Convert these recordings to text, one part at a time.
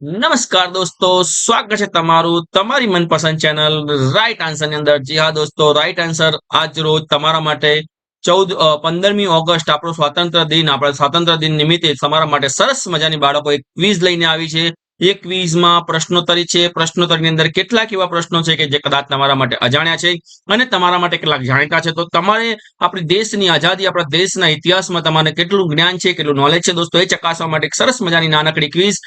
નમસ્કાર દોસ્તો, સ્વાગત છે તમારું તમારી મનપસંદ ચેનલ રાઈટ આન્સરની અંદર. જી હા દોસ્તો રાઈટ આન્સર આજ રોજ તમારા માટે ચૌદ પંદરમી ઓગસ્ટ આપણો સ્વાતંત્ર્ય દિન, આપણે સ્વાતંત્ર્ય દિન નિમિત્તે તમારા માટે સરસ મજાની બાળકો એક ક્વિઝ લઈને આવી છે. એ ક્વિઝમાં પ્રશ્નોત્તરી છે. પ્રશ્નોત્તરીની અંદર કેટલાક એવા પ્રશ્નો છે કે જે કદાચ તમારા માટે અજાણ્યા છે અને તમારા માટે કેટલાક જાણીતા છે. તો તમારે આપણી દેશની આઝાદી, આપણા દેશના ઇતિહાસમાં તમારે કેટલું જ્ઞાન છે, કેટલું નોલેજ છે દોસ્તો, એ ચકાસવા માટે એક સરસ મજાની નાનકડી ક્વિઝ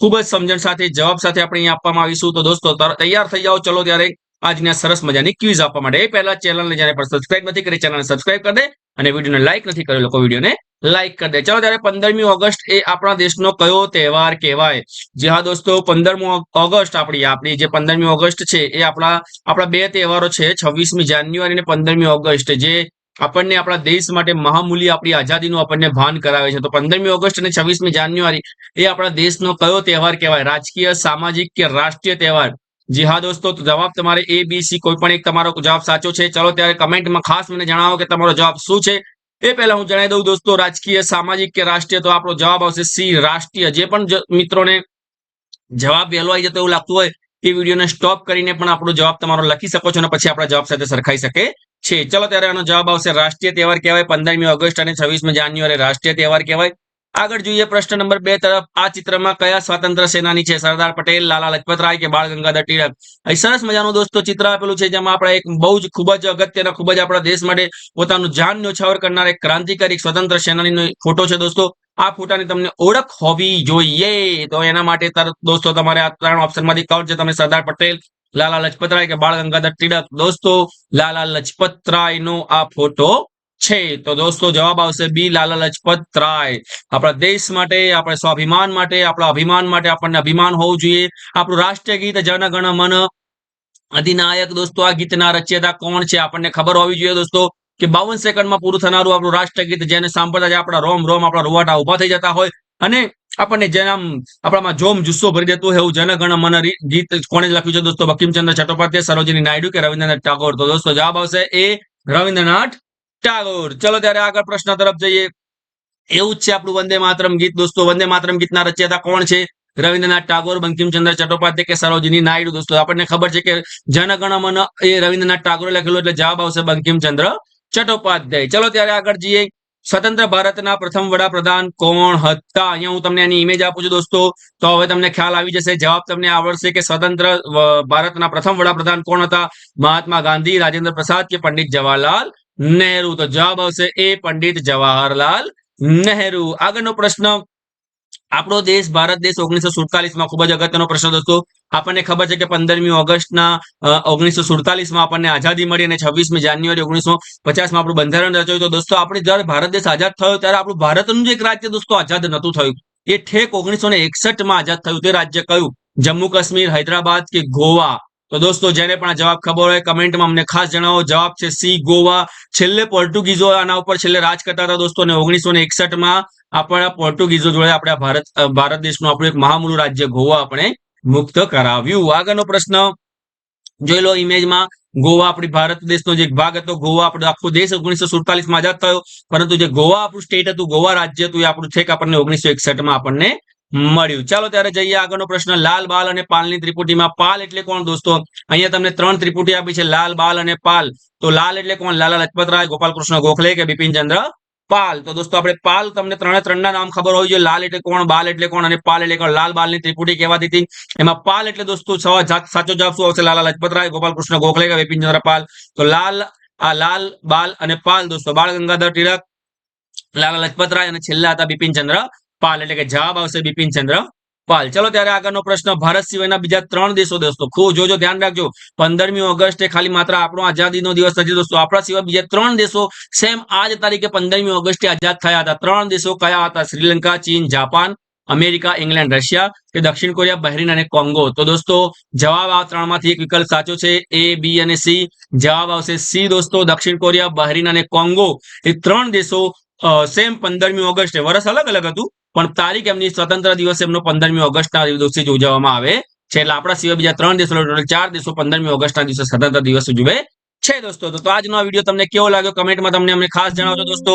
ખૂબ જ સમજણ સાથે, જવાબ સાથે આપણે અહીંયા આપવામાં આવીશું. તો દોસ્તો તૈયાર થઈ જાઓ. ચલો ત્યારે આજની સરસ મજાની ક્વિઝ આપવા માટે. એ પહેલા ચેનલને જ્યારે પણ સબસ્ક્રાઇબ નથી કરી ચેનલને સબસ્ક્રાઇબ કરી દે અને વિડીયોને લાઇક નથી કર્યો, લોકો વિડીયોને લાઇક કરી દે. ચલો ત્યારે પંદરમી ઓગસ્ટ એ આપણા દેશનો કયો તહેવાર કહેવાય? જે હા દોસ્તો, પંદરમી ઓગસ્ટ આપણી આપણી જે પંદરમી ઓગસ્ટ છે, એ આપણા આપણા બે તહેવારો છે, છવ્વીસમી જાન્યુઆરી અને પંદરમી ઓગસ્ટ. જે આપણને આપણા દેશ માટે મહામૂલ્ય આપણી આઝાદીનું આપણને ભાન કરાવે છે. તો પંદરમી ઓગસ્ટ અને છવ્વીસમી જાન્યુઆરી એ આપણા દેશનો કયો તહેવાર કહેવાય? રાજકીય, સામાજિક કે રાષ્ટ્રીય તહેવાર? જી હા દોસ્તો, તો જવાબ તમારે એ બી સી કોઈ પણ એક તમારો જવાબ સાચો છે. ચલો ત્યારે કમેન્ટમાં ખાસ મને જણાવો કે તમારો જવાબ શું છે? એ પહેલા હું જણાવી દઉં દોસ્તો, રાજકીય, સામાજિક કે રાષ્ટ્રીય, તો આપણો જવાબ આવશે સી રાષ્ટ્રીય. જે પણ મિત્રોને જવાબ વહેલો જતો એવું લાગતું હોય, એ વિડીયોને સ્ટોપ કરીને પણ આપણો જવાબ તમારો લખી શકો છો અને પછી આપણા જવાબ સાથે સરખાઈ શકે છે. ચલો ત્યારે આનો જવાબ આવશે રાષ્ટ્રીય તહેવાર કહેવાય, પંદરમી ઓગસ્ટ અને છવ્વીસમી જાન્યુઆરી રાષ્ટ્રીય તહેવાર કહેવાય. આગળ જોઈએ પ્રશ્ન નંબર બે તરફ, આ ચિત્રમાં કયા સ્વાતંત્ર સેનાની છે? સરદાર પટેલ, લાલા લજપતરાય કે બાળ ગંગાધર ટિળક સરસ મજાનું દોસ્તો ચિત્ર આપેલું છે, જેમાં આપણે એક બહુ જ ખૂબ જ અગત્યના, ખૂબ જ આપણા દેશ માટે પોતાનું જાન ન્યોછાવર કરનાર એક ક્રાંતિકારી સ્વતંત્ર સેનાની ફોટો છે, દોસ્તો. આ ફોટાની તમને ઓળખ હોવી જોઈએ. તો એના માટે દોસ્તો, તમારે આ ત્રણ ઓપ્શનમાંથી કહો છે. તમે સરદાર પટેલ લાલા લજપતરાય કે બાળ ગંગાધર ટિળક દોસ્તો, લાલા લજપતરાય નો આ ફોટો છે. તો દોસ્તો, જવાબ આવશે બી લાલા લજપત રાય આપણા દેશ માટે, આપણે સ્વાભિમાન માટે, આપણા અભિમાન માટે આપણને અભિમાન હોવું જોઈએ. આપણું રાષ્ટ્રીય ગીત જનગણ મન અધિનાયક. દોસ્તો, આ ગીતના રચયતા કોણ છે? આપણને ખબર હોવી જોઈએ દોસ્તો કે બાવન સેકન્ડમાં પૂરું થનારું આપણું રાષ્ટ્રીય ગીત જેને સાંભળતા આપણા રોમ રોમ આપણા રોવાટા ઊભા થઈ જતા હોય. અને આપણને જેને આમ આપણામાં જોમ જુસ્સો ભરી દેતું હોય એવું જનગણ મન ગીત કોણે લખ્યું છે દોસ્તો? બકીમચંદ્ર ચટ્ટોપાધ્યાય, સરોજની નાયડુ કે રવિન્દ્રનાથ ટાગોર? તો દોસ્તો જવાબ આવશે એ રવિન્દ્રનાથ ટાગોર. ચલો ત્યારે આગળ પ્રશ્ન તરફ જઈએ. એવું જ છે આપણું વંદે માતરમ ગીત દોસ્તો. વંદે માતરમ ગીતના રચયતા કોણ છે? રવિન્દ્રનાથ ટાગોર, બંકિમચંદ્ર ચટ્ટોપાધ્યાય કે સરોજની નાયડુ દોસ્તો? આપણને ખબર છે કે જનગણમન એ રવિન્દ્રનાથ ટાગોરે લખેલું એટલે જવાબ આવશે બંકિમચંદ્ર ચટ્ટોપાધ્યાય. ચલો ત્યારે આગળ જઈએ. સ્વતંત્ર ભારતના પ્રથમ વડાપ્રધાન કોણ હતા? અહીંયા હું તમને એની ઇમેજ આપું છું દોસ્તો. તો હવે તમને ખ્યાલ આવી જશે, જવાબ તમને આવડશે કે સ્વતંત્ર ભારતના પ્રથમ વડાપ્રધાન કોણ હતા? મહાત્મા ગાંધી, રાજેન્દ્ર પ્રસાદ કે પંડિત જવાહરલાલ નહેરુ? તો જવાબ આવશે એ પંડિત જવાહરલાલ નહેરુ. આગળનો પ્રશ્ન, આપણો દેશ, ભારત દેશ ઓગણીસો સુડતાલીસમાં ખૂબ જ અગત્યનો પ્રશ્ન દોસ્તો આપણને ખબર છે કે પંદરમી ઓગસ્ટના ઓગણીસો સુડતાલીસમાં આપણને આઝાદી મળી અને છવ્વીસમી જાન્યુઆરી ઓગણીસો પચાસમાં આપણું બંધારણ રચાયું તો દોસ્તો, આપણે જયારે ભારત દેશ આઝાદ થયો ત્યારે આપણું ભારતનું જે એક રાજ્ય દોસ્તો આઝાદ નતું થયું. એ ઠેક ઓગણીસો ને એકસઠમાં આઝાદ થયું તે રાજ્ય કયું? જમ્મુ કાશ્મીર, હૈદરાબાદ કે ગોવા? તો દોસ્તો, જેને પણ જવાબ ખબર હોય કમેન્ટમાં અમને ખાસ જણાવો. જવાબ છે સી, ગોવા. છેલ્લે પોર્ટુગીઝો આના ઉપર છેલ્લે રાજ કરતા હતા દોસ્તો અને ઓગણીસો ને એકસઠમાં આપણા પોર્ટુગીઝો જોડે આપણા ભારત ભારત દેશનું આપણું એક મહામૂળું રાજ્ય ગોવા આપણે મુક્ત કરાવ્યું. આગળનો પ્રશ્ન, જોઈ લો ઇમેજમાં ગોવા આપણી ભારત દેશનો જે ભાગ હતો, ગોવા આપણો આખો દેશ ઓગણીસો સુડતાલીસમાં આઝાદ થયો. પરંતુ જે ગોવા આપણું સ્ટેટ હતું, ગોવા રાજ્ય હતું, એ આપણું છેક આપણને ઓગણીસો એકસઠમાં આપણને મળ્યું. ચાલો ત્યારે જઈએ આગળનો પ્રશ્ન, લાલ બાલ અને પાલની ત્રિપુટીમાં પાલ એટલે કોણ દોસ્તો? અહીંયા તમને ત્રણ ત્રિપુટી આપી છે, લાલ બાલ અને પાલ. તો લાલ એટલે કોણ? લાલા લજપતરાય, ગોપાલકૃષ્ણ ગોખલે કે બિપિન ચંદ્ર પાલ. તો દોસ્તો, આપણે પાલ તમને ત્રણે ત્રણના નામ ખબર હોય છે લાલ એટલે કોણ, બાલ એટલે કોણ, અને પાલ એટલે કોણ? લાલ બાલની ત્રિપુટી કહેવાતી હતી. એમાં પાલ એટલે દોસ્તો સાચો જવાબ શું આવશે? લાલા લજપતરાય, ગોપાલકૃષ્ણ ગોખલે કે બિપિન ચંદ્ર પાલ. તો લાલ, આ લાલ, બાલ અને પાલ દોસ્તો, બાળ ગંગાધર તિલક, લાલા લજપતરાય અને છેલ્લા હતા બિપિનચંદ્ર પાલ. એટલે કે જવાબ આવશે બિપિન ચંદ્ર પાલ. ચલો ત્યારે આગળનો પ્રશ્ન. ભારત સિવાયના બીજા ત્રણ દેશો દોસ્તો, ખૂબ જોજો, ધ્યાન રાખજો. પંદરમી ઓગસ્ટે ખાલી માત્ર આપણો આઝાદીનો દિવસ નથી દોસ્તો. આપણા સિવાય બીજા ત્રણ દેશો સેમ આજ તારીખે પંદરમી ઓગસ્ટે આઝાદ થયા હતા. ત્રણ દેશો કયા હતા? શ્રીલંકા, ચીન, જાપાન, અમેરિકા, ઇંગ્લેન્ડ, રશિયા કે દક્ષિણ કોરિયા, બહેરીન અને કોંગો? તો દોસ્તો, જવાબ આ ત્રણમાંથી એક વિકલ્પ સાચો છે એ બી અને સી જવાબ આવશે સી દોસ્તો, દક્ષિણ કોરિયા, બહેરીન અને કોંગો. એ ત્રણ દેશો સેમ પંદરમી ઓગસ્ટે. વર્ષ અલગ અલગ હતું. પણ તારીખ એમની સ્વતંત્ર દિવસ એમનો પંદરમી ઓગસ્ટના દિવસે ઉજવવામાં આવે છે. એટલે આપણા સિવાય બીજા ત્રણ દેશો ચાર દેશો પંદરમી ઓગસ્ટના દિવસે સ્વતંત્ર દિવસ ઉજવે છે દોસ્તો. તો આજનો આ વીડિયો તમને કેવો લાગ્યો? કમેન્ટમાં તમને અમને ખાસ જણાવજો દોસ્તો.